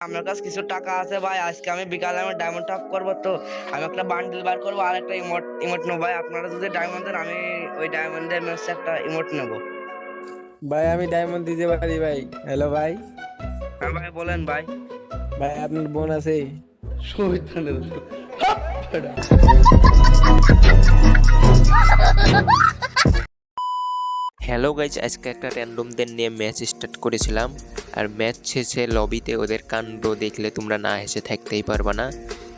আমার কাছে কিছু টাকা আছে ভাই? আজকে আমি বিকালে আমি ডায়মন্ড টপ করব তো আমি একটা বান্ডিল বার করব আর একটা ইমোট ইমোট নেব। ভাই আপনারা যদি ডায়মন্ড দেন আমি ওই ডায়মন্ডে আমি হচ্ছে একটা ইমোট নেব। ভাই আমি ডায়মন্ড দিতে পারি ভাই। হ্যালো ভাই? হ্যাঁ ভাই বলেন ভাই। ভাই আপনার বোন আছে। হ্যালো গাইজ আজকে একটা র্যান্ডমদের নিয়ে ম্যাচ স্টার্ট করেছিলাম। আর ম্যাচ শেষে লবিতে ওদের কাণ্ড দেখলে তোমরা না হেসে থাকতেই পারবা না।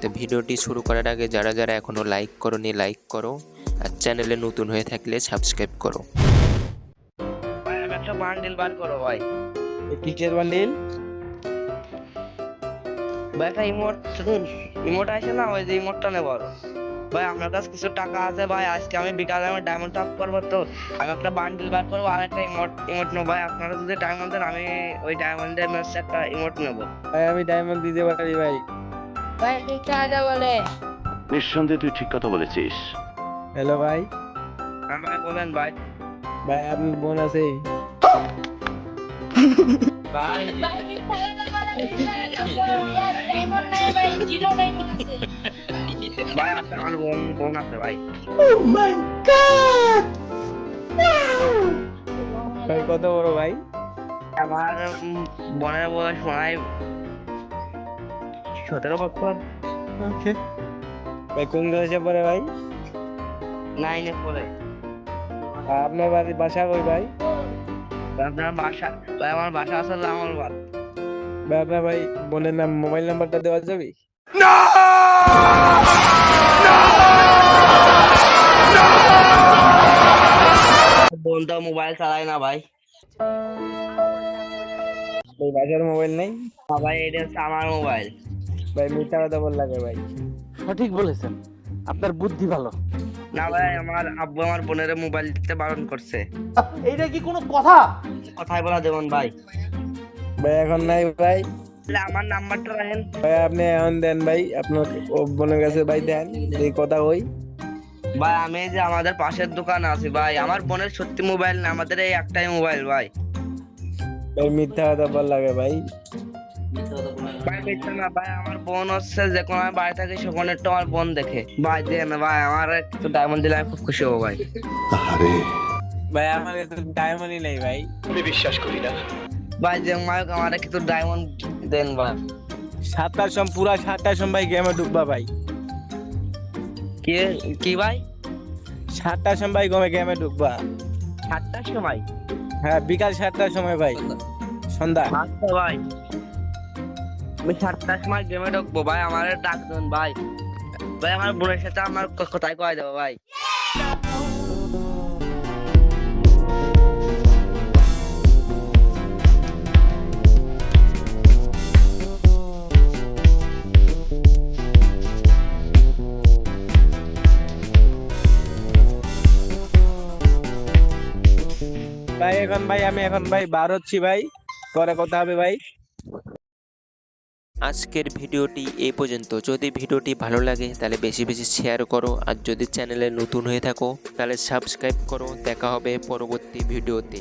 তো ভিডিওটি শুরু করার আগে যারা যারা এখনও লাইক করো লাইক করো। আর চ্যানেলে নতুন হয়ে থাকলে সাবস্ক্রাইব করো। ভাই আমি একটা বান্ডিল বার করো ভাই। কিসের বান্ডিল ভাই একটা ইমোট ইমোট আছে না ওই যে ইমোটটা নেব। ভাই আমার কাছে কিছু টাকা আছে ভাই আজকে আমি বিকালে আমি ডায়মন্ড টপ করব তো আমি একটা বান্ডিল বার করব আর একটা ইমোট ইমোট নেব ভাই আপনারা যদি ডায়মন্ড দেন আমি ওই ডায়মন্ডে আমি হচ্ছে একটা ইমোট নেব ভাই আমি ডায়মন্ড দিতে পারি ভাই ভাই ঠিক আছে বলে নিঃসন্দেহে তুই ঠিক কথা বলেছিস হ্যালো ভাই হ্যাঁ ভাই বলেন ভাই ভাই আপনার বোন আছে ভাই ভাই আমার বোন বোন আছে ভাই কত বড় ভাই আমার বোনের বয়স মনে সতেরো বছর ভাই কোন ভাই নাইনে পড়ে আপনার বাড়ির বাসা কই ভাই আপনার বাসা আমার বাসা আছে লাঙ্গলবাদ ভাই আপনার ভাই বোনের নাম মোবাইল নাম্বারটা দেওয়া যাবে বোন তো মোবাইল চালায় না ভাই। ভাই বাসার মোবাইল নেই? ভাই এটা হচ্ছে আমার মোবাইল ভাই মিথ্যা কথা বল লাগে ভাই। সঠিক বলেছেন। আপনার বুদ্ধি ভালো। না ভাই আমার আব্বু আমার বোনের মোবাইল দিতে বারণ করছে। এইটা কি কোনো কথা? কথাই বলা দেবন ভাই। ভাই এখন নাই ভাই। আমার নাম্বারটা রাখেন। ভাই আপনি এখন দেন ভাই আপনার বোনের কাছে ভাই দেন এই কথা কই। ভাই আমি যে আমাদের পাশের দোকান আছি ভাই আমার বোনের সত্যি মোবাইল না আমাদের এই একটাই মোবাইল ভাই। ভাই মিথ্যা কথা বল লাগে ভাই। ভাই মিথ্যা না ভাই আমার বোন হচ্ছে যে কোনো আমি বাড়ি থাকি সেখানে একটু আমার বোন দেখে। ভাই দেন ভাই আমার একটু ডায়মন্ড দিলে আমি খুব খুশি হব ভাই। ভাই আমার ডায়মন্ডই নেই ভাই। ভাই যে মায়ক আমার একটু ডায়মন্ড দেন ভাই। সাতটার সম পুরা সময় ভাই গেমে ঢুকবা ভাই। কি কি ভাই? সাতটার সময় ভাই গমে গেমে ঢুকবা। সাতটার সময় হ্যাঁ বিকাল সাতটার সময় ভাই। সন্ধ্যা। আচ্ছা ভাই। আমি সাতটার সময় গেমে ঢুকবো ভাই আমার ডাক দেন ভাই। ভাই আমার বোনের সাথে আমার ক- কোথায় কয়ে দেবো ভাই। ভাই, এখন ভাই, আমি এখন ভাই বার হচ্ছি ভাই। পরে কথা হবে ভাই। আজকের ভিডিওটি এ পর্যন্ত। যদি ভিডিওটি ভালো লাগে, তাহলে বেশি বেশি শেয়ার করো। আর যদি চ্যানেলে নতুন হয়ে থাকো, তাহলে সাবস্ক্রাইব করো। দেখা হবে পরবর্তী ভিডিওতে।